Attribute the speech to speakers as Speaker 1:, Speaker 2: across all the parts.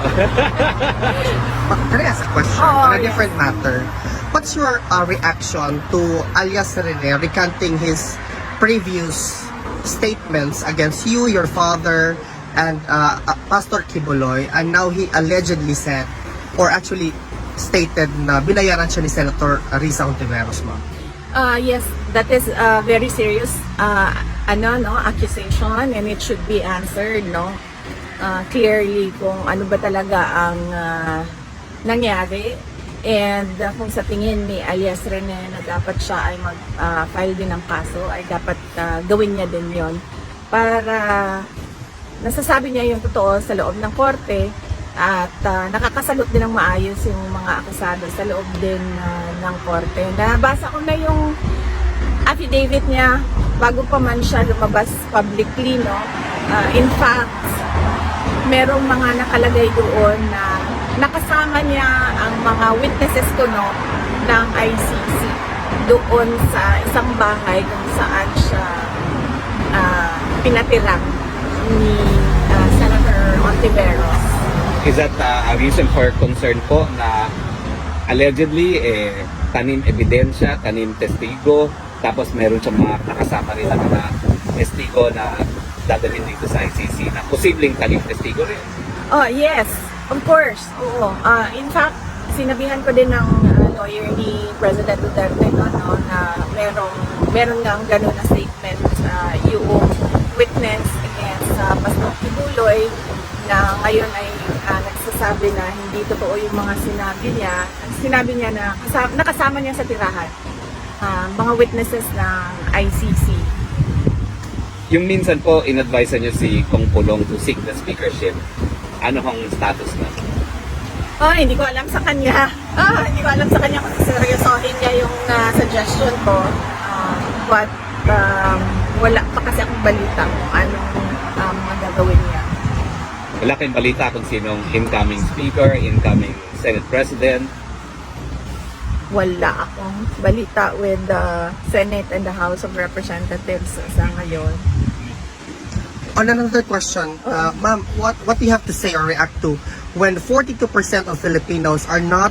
Speaker 1: But can I ask a question
Speaker 2: Oo,
Speaker 1: on a
Speaker 2: yes.
Speaker 1: different matter? What's your uh, reaction to alias Rene recanting his previous statements against you, your father, and uh, uh, Pastor Kibuloy, and now he allegedly said, or actually stated na binayaran siya ni Senator Risa Ontiveros, ma'am?
Speaker 2: Uh, yes, that is a very serious uh, ano no accusation and it should be answered no uh, clearly kung ano ba talaga ang uh, nangyari and uh, kung sa tingin ni alias Rene na dapat siya ay mag-file din ng kaso ay dapat uh, gawin niya din yon para nasasabi niya yung totoo sa loob ng korte at ah, nakakasagot din ng maayos yung mga akusado sa loob din ah, ng korte. Nabasa ko na yung affidavit niya bago pa man siya lumabas publicly, no? Ah, in fact, merong mga nakalagay doon na nakasama niya ang mga witnesses ko, no, ng ICC doon sa isang bahay kung saan siya ah, pinatira ni ah, Senator Ontiveros.
Speaker 3: Is that uh, a reason for concern po na allegedly eh, tanim ebidensya, tanim testigo, tapos meron siyang mga nakasama rin na mga testigo na dadalhin dito sa ICC na posibleng tanim testigo rin.
Speaker 2: Oh, yes. Of course. Oo. Ah, in fact, sinabihan ko din ng ah, lawyer ni President Duterte no, no, na merong meron nga ganun na statement sa yung witness against sa Pastor Kibuloy na ngayon ay ah, nagsasabi na hindi totoo yung mga sinabi niya. Sinabi niya na kasama, nakasama niya sa tirahan ah, mga witnesses ng ICC.
Speaker 3: Yung minsan po, in-advise niyo si Kong Pulong to seek the speakership. Ano hong status na?
Speaker 2: Ah, hindi ko alam sa kanya. Ah, hindi ko alam sa kanya kung seryosohin niya yung ah, suggestion ko. Ah, but um, wala pa kasi akong balita kung anong um, magagawin niya.
Speaker 3: Wala kayong balita kung sinong incoming speaker, incoming Senate President.
Speaker 2: Wala akong balita with the Senate and the House of Representatives sa ngayon.
Speaker 1: On another question, uh, ma'am, what what do you have to say or react to when 42% of Filipinos are not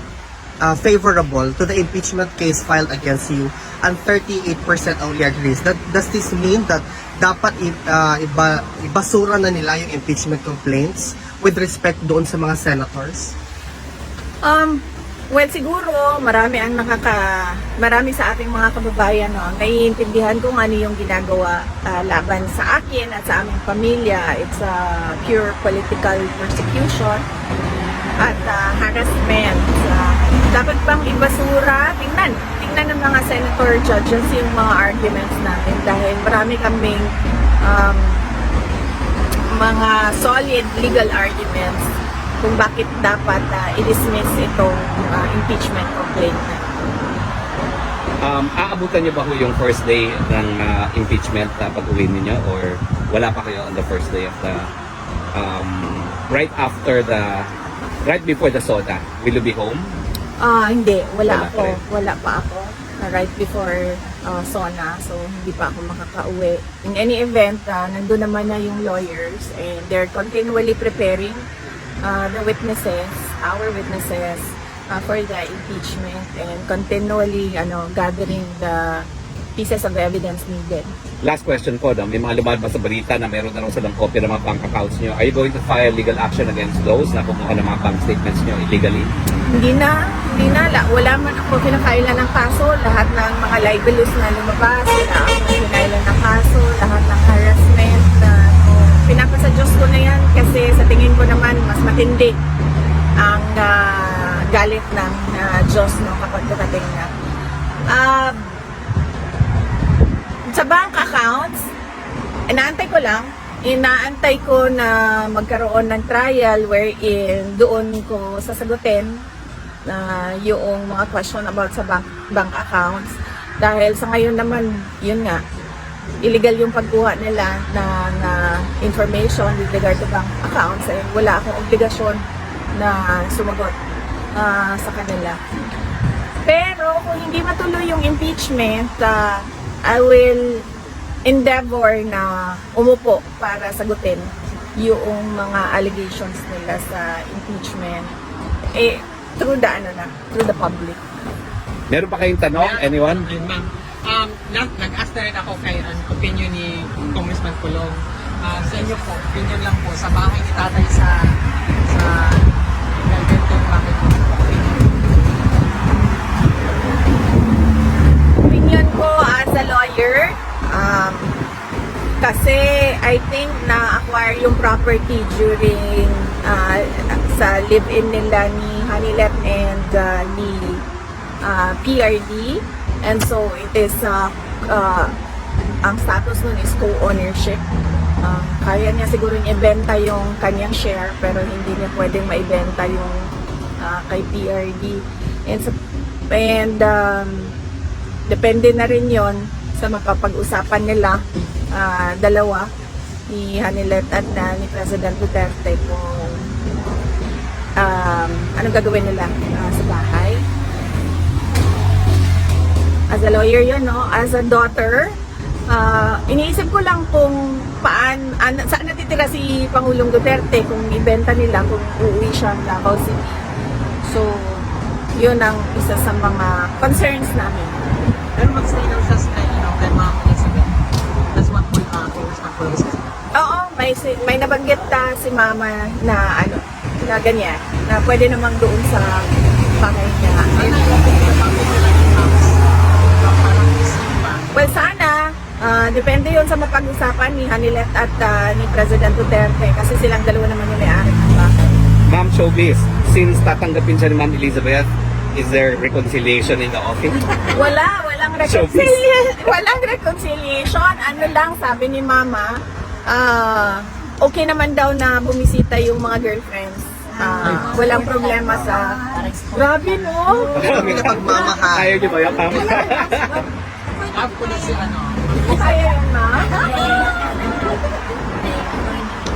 Speaker 1: uh, favorable to the impeachment case filed against you and 38% only agrees? That does this mean that dapat uh, iba, ibasura na nila yung impeachment complaints with respect doon sa mga senators?
Speaker 2: Um, well, siguro marami ang nakaka marami sa ating mga kababayan no, naiintindihan kung ano yung ginagawa ah, laban sa akin at sa aming pamilya. It's a pure political persecution at ah, harassment. Ah, dapat bang ibasura? Tingnan. Tingnan ng mga senator judges yung mga arguments natin dahil marami kaming um, mga solid legal arguments kung bakit dapat ah, i-dismiss itong ah, impeachment complaint na.
Speaker 3: Um, aabutan niyo ba ho yung first day ng uh, impeachment na pag-uwi ninyo or wala pa kayo on the first day of the um, right after the right before the soda will you be home
Speaker 2: Ah, hindi. Wala,
Speaker 3: Wala
Speaker 2: ako.
Speaker 3: pa rin.
Speaker 2: Wala pa ako. Ah, right before ah, SONA. So, hindi pa ako makakauwi. In any event, ah, nandun naman na yung lawyers and they're continually preparing ah, the witnesses, our witnesses, ah, for the impeachment and continually ano, gathering the pieces of evidence needed.
Speaker 3: last question po no? may mga lumalabas sa balita na meron na raw silang copy ng mga bank accounts niyo are you going to file legal action against those na kumuha ng mga bank statements niyo illegally
Speaker 2: Hindi na, hindi na. La, wala man ako pinakailan ng kaso. Lahat ng mga libelous na lumabas, wala ako pinakailan ng kaso. Lahat ng uh, pinapasa Diyos ko na yan kasi sa tingin ko naman mas matindi ang ah, galit ng ah, Diyos no, kapag dumating na. Ah, sa bank accounts, inaantay ko lang. Inaantay ko na magkaroon ng trial wherein doon ko sasagutin na yung mga question about sa bank, bank accounts. Dahil sa ngayon naman, yun nga, illegal yung pagkuha nila ng ah, information with regard to bank accounts. Eh, wala akong obligasyon na sumagot ah, sa kanila. Pero kung hindi matuloy yung impeachment, ah, I will endeavor na umupo para sagutin yung mga allegations nila sa impeachment eh through the ano na through the public
Speaker 3: Meron pa kayong tanong? Anyone?
Speaker 4: Um, nag- nag-ask na rin ako kay an opinion ni Congressman Kulong. Ah, sa inyo po, opinion lang po, sa bahay ni tatay sa sa ganito bakit po?
Speaker 2: opinion ko as a lawyer, um, kasi I think na-acquire yung property during uh, sa live-in nila ni Hanilet and uh, ni uh, PRD. And so it is, uh, uh, ang status nun is co-ownership. Uh, kaya niya siguro ibenta yung kanyang share pero hindi niya pwedeng maibenta yung uh, kay PRD. And, so, and um, depende na rin yon sa mapapag-usapan nila ah, dalawa ni Hanilet at na ni President Duterte kung um, anong gagawin nila ah, sa bahay. As a lawyer yun, no? As a daughter, ah, iniisip ko lang kung paan, an, saan natitira si Pangulong Duterte kung ibenta nila, kung uuwi siya ng Davao City. So, yun ang isa sa mga concerns namin.
Speaker 4: Pero mag-stay lang siya sa you know, kay Ma'am Elizabeth. That's what uh, Congressman Kulong says.
Speaker 2: Oo, may, si- may nabanggit ta si mama na ano, na ganyan, na pwede namang doon sa bahay niya.
Speaker 4: Ano
Speaker 2: Well, sana, ah, depende yon sa mapag-usapan ni Hanilet at ah, ni President Duterte kasi silang dalawa naman yung may-ari ng.
Speaker 3: Ma'am Showbiz, since tatanggapin siya ni Ma'am Elizabeth, is there reconciliation in the office?
Speaker 2: Wala, walang reconciliation. walang reconciliation. Ano lang, sabi ni Mama, ah, okay naman daw na bumisita yung mga girlfriends. Ah, walang problema sa... Grabe, no?
Speaker 3: Ayaw niyo ba yan, ma'am?
Speaker 4: Love ko na si ano.
Speaker 2: Kaya yun, Ma?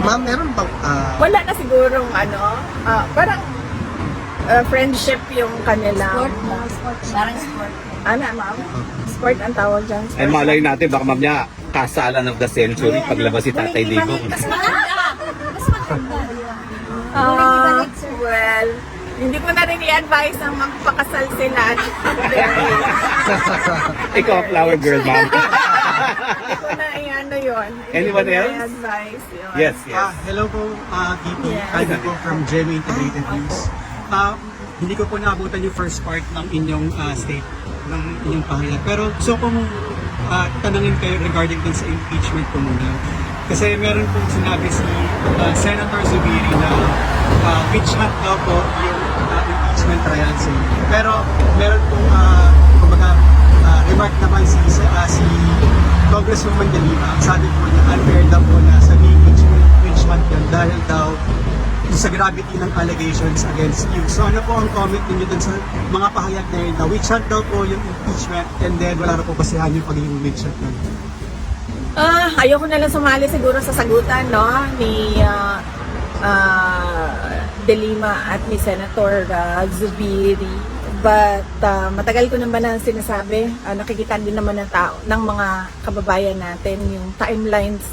Speaker 1: Ma'am, meron bang ah,
Speaker 2: Wala na sigurong ano, ah, parang ah, friendship yung kanila.
Speaker 5: Sport, Parang sport.
Speaker 2: Ano, ma'am? Sport ang tawag dyan.
Speaker 3: Ay malay natin, baka ma'am niya, kasalan of the century paglabas si Tatay Digong.
Speaker 5: Mas maganda. Mas maganda.
Speaker 2: Ah, well, hindi ko na rin i-advise na magpakasal sila.
Speaker 3: Ikaw, flower girl, ma'am.
Speaker 2: Hindi ko na i-ano yun. Hindi
Speaker 3: Anyone
Speaker 2: ko na
Speaker 3: else?
Speaker 2: i-advise yun.
Speaker 3: Yes, yes.
Speaker 6: Ah, hello po, uh, VP.
Speaker 2: Yes.
Speaker 6: Alvin po from Gemmy Integrated News. Ah, hindi ko po naabutan yung first part ng inyong ah, state, ng inyong pahayag. Pero gusto kong ah, tanungin kayo regarding dun sa impeachment po muna. Kasi meron pong sinabi si ah, Senator Zubiri na ah, witch hunt daw po yung impeachment trial. Pero meron pong, uh, kumbaga, ah, remark naman si, ah, si Congresswoman De Lima, ang sabi po niya, unfair daw po na sabihin hunt yan dahil daw sa gravity ng allegations against you. So ano po ang comment ninyo dun sa mga pahayag na yun na witch hunt daw po yung impeachment and then wala na po basihan yung pagiging witch hunt nun.
Speaker 2: Ah, ayoko na lang sumali siguro sa sagutan, no, ni ah, ah, De Lima at ni Senator ah, Zubiri. But ah, matagal ko naman na sinasabi, ah, nakikita din naman ng tao, ng mga kababayan natin yung timelines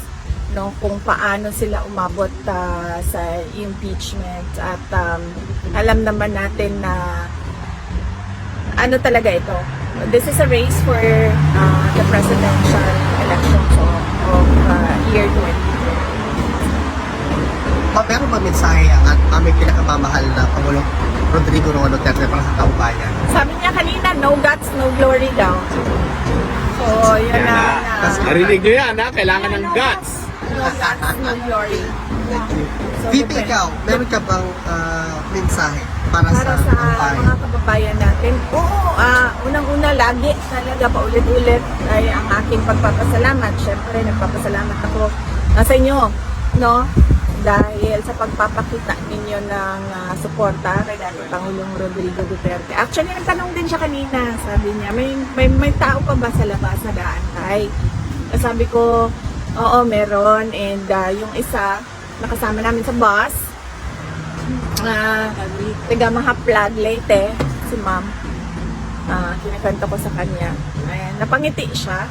Speaker 2: no kung paano sila umabot ah, sa impeachment at um, alam naman natin na ano talaga ito. This is a race for uh, the presidential elections of, uh, year 2020.
Speaker 1: Ma'am, meron ba mensahe ang aming pinakamamahal na Pangulong Rodrigo Roa Duterte para sa taong bayan?
Speaker 2: Sabi niya kanina, no guts, no glory daw. So, yun
Speaker 3: Yan
Speaker 2: na.
Speaker 3: na.
Speaker 2: na
Speaker 3: Narinig niyo yan, ha? Kailangan ng guts.
Speaker 2: no guts, no glory. So,
Speaker 1: VP, ikaw, meron ka bang ah, mensahe para,
Speaker 2: para
Speaker 1: sa
Speaker 2: sa
Speaker 1: taong bayan?
Speaker 2: mga kababayan natin. Oo, ah, unang-una lagi talaga paulit-ulit ay ang aking pagpapasalamat. Siyempre, nagpapasalamat ako ah, sa inyo, no? Dahil sa pagpapakita ninyo ng ah, suporta kay Pangulong Rodrigo Duterte. Actually, nagtanong din siya kanina. Sabi niya, may, may, may tao pa ba sa labas na gaantay? Sabi ko, oo, meron. And ah, yung isa, nakasama namin sa bus, ah taga Mahaplag, Leyte, si ma'am. Ah, kinakanta ko sa kanya. Ayan, napangiti siya.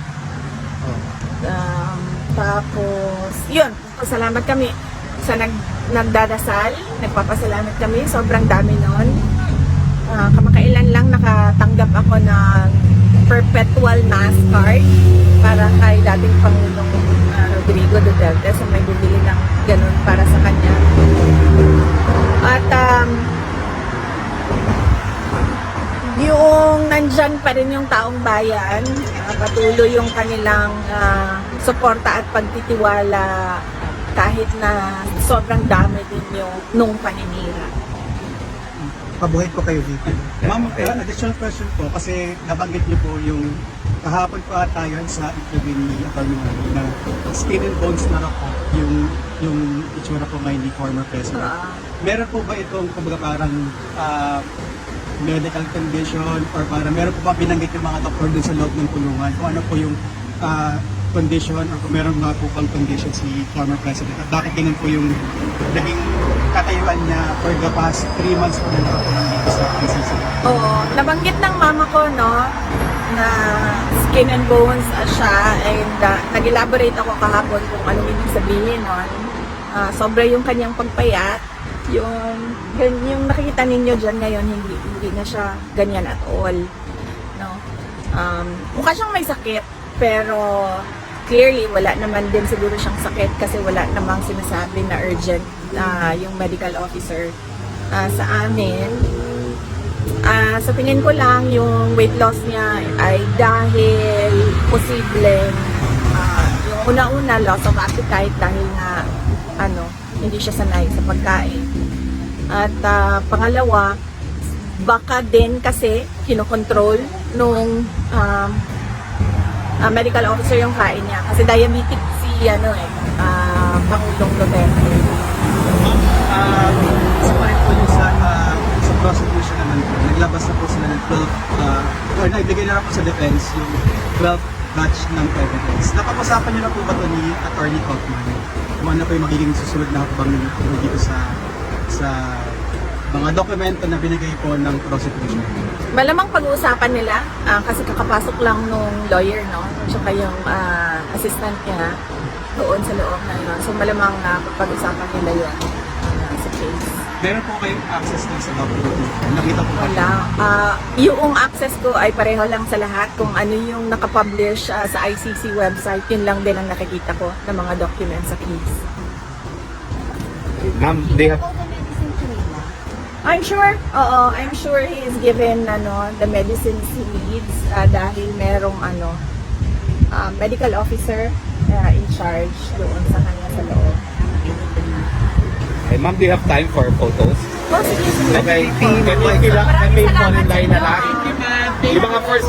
Speaker 2: Um, tapos, yun, salamat kami. sa nag, nagdadasal, nagpapasalamat kami, sobrang dami nun. Ah, kamakailan lang nakatanggap ako ng perpetual mass card para kay dating Pangulong ah, Rodrigo Duterte so may bumili ng ganun para sa kanya. At um, yung nandyan pa rin yung taong bayan, ah, patuloy yung kanilang ah, suporta at pagtitiwala kahit na sobrang dami din yung nung paninira.
Speaker 1: Mabuhay po kayo dito.
Speaker 6: Ma'am, uh, additional question po kasi nabanggit niyo po yung kahapon pa tayo sa interview ni Atty. Na skin and bones na po yung yung itsura po ngayon ni former president.
Speaker 2: Ah.
Speaker 6: Meron po ba itong kumbaga parang ah, medical condition or parang meron po ba binanggit yung mga doktor dun sa loob ng kulungan kung ano po yung ah, condition or kung meron nga po bang condition si former president at bakit ganun po yung naging katayuan niya for the past 3 months po na nakapulang dito sa ICC.
Speaker 2: Oo, nabanggit ng mama ko, no, na skin and bones siya and uh, nag-elaborate ako kahapon kung anong ibig sabihin nun. Ah, sobra yung kanyang pagpayat, yung, yung nakikita ninyo dyan ngayon, hindi, hindi na siya ganyan at all. No? Um, mukha siyang may sakit, pero clearly wala naman din siguro siyang sakit kasi wala namang sinasabi na urgent na yung medical officer ah, sa amin. Ah, sa tingin ko lang yung weight loss niya ay dahil posibleng ah, yung una-una loss of appetite dahil nga ano, hindi siya sanay sa pagkain. At ah, pangalawa, baka din kasi kinokontrol nung um, ah, medical officer yung kain niya kasi diabetic si ano eh ah, Pangulong Duterte.
Speaker 6: Um, sa pa yung sa, sa prosecution naman po, naglabas na po sila ng 12, uh, or naibigay na po sa defense yung 12 batch ng evidence. Napag-usapan niyo na po ba ito ni Attorney Kaufman? Kung ano po yung magiging susunod na hakbang dito sa sa mga dokumento na binigay po ng prosecution.
Speaker 2: Malamang pag-uusapan nila ah, kasi kakapasok lang nung lawyer, no? Tsaka yung ah, assistant niya doon sa loob na yun. So malamang na pag-usapan nila yun ah, sa case.
Speaker 6: Meron po kayong access na sa document. Nakita po ba?
Speaker 2: Wala. Ah, yung access ko ay pareho lang sa lahat. Kung ano yung nakapublish ah, sa ICC website, yun lang din ang nakikita ko ng mga documents sa case.
Speaker 3: Ma'am, they have
Speaker 5: All the medicine kanina.
Speaker 2: I'm sure, oo, I'm sure he is given ano, the medicines he needs ah, dahil merong ano, ah, medical officer ah, in charge doon sa kanya sa loob.
Speaker 3: Eh, ma'am, do you have time for photos?
Speaker 2: Oh, sige, sige.
Speaker 3: Okay, can we, can we fall in line na lang?
Speaker 4: Thank you,
Speaker 3: Yung mga first